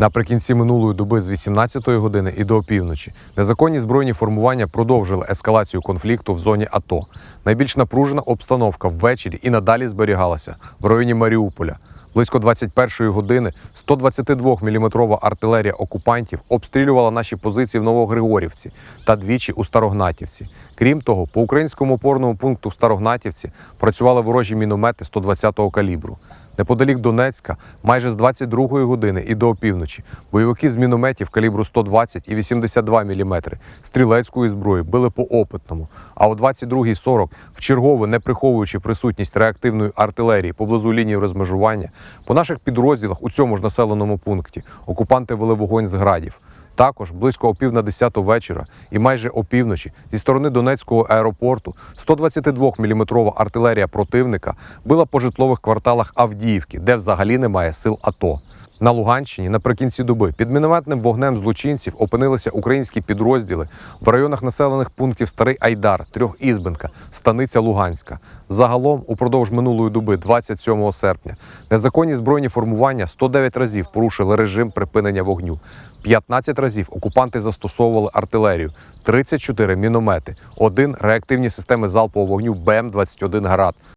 Наприкінці минулої доби з 18-ї години і до опівночі незаконні збройні формування продовжили ескалацію конфлікту в зоні АТО. Найбільш напружена обстановка ввечері і надалі зберігалася в районі Маріуполя. Близько 21-ї години 122-мм артилерія окупантів обстрілювала наші позиції в Новогригорівці та двічі у Старогнатівці. Крім того, по українському опорному пункту в Старогнатівці працювали ворожі міномети 120-го калібру. Неподалік Донецька, майже з 22-ї години і до опівночі, бойовики з мінометів калібру 120 і 82 мм стрілецької зброї били по опитному. А о 22.40, вчергове не приховуючи присутність реактивної артилерії поблизу лінії розмежування, по наших підрозділах у цьому ж населеному пункті окупанти вели вогонь з градів. Також близько о пів на десяту вечора і майже опівночі зі сторони Донецького аеропорту 122-мм артилерія противника била по житлових кварталах Авдіївки, де взагалі немає сил АТО. На Луганщині наприкінці доби під мінометним вогнем злочинців опинилися українські підрозділи в районах населених пунктів Старий Айдар, Трьохізбенка, Станиця Луганська. Загалом, упродовж минулої доби, 27 серпня, незаконні збройні формування 109 разів порушили режим припинення вогню. 15 разів окупанти застосовували артилерію, 34 міномети, один реактивні системи залпового вогню БМ-21 «Град»,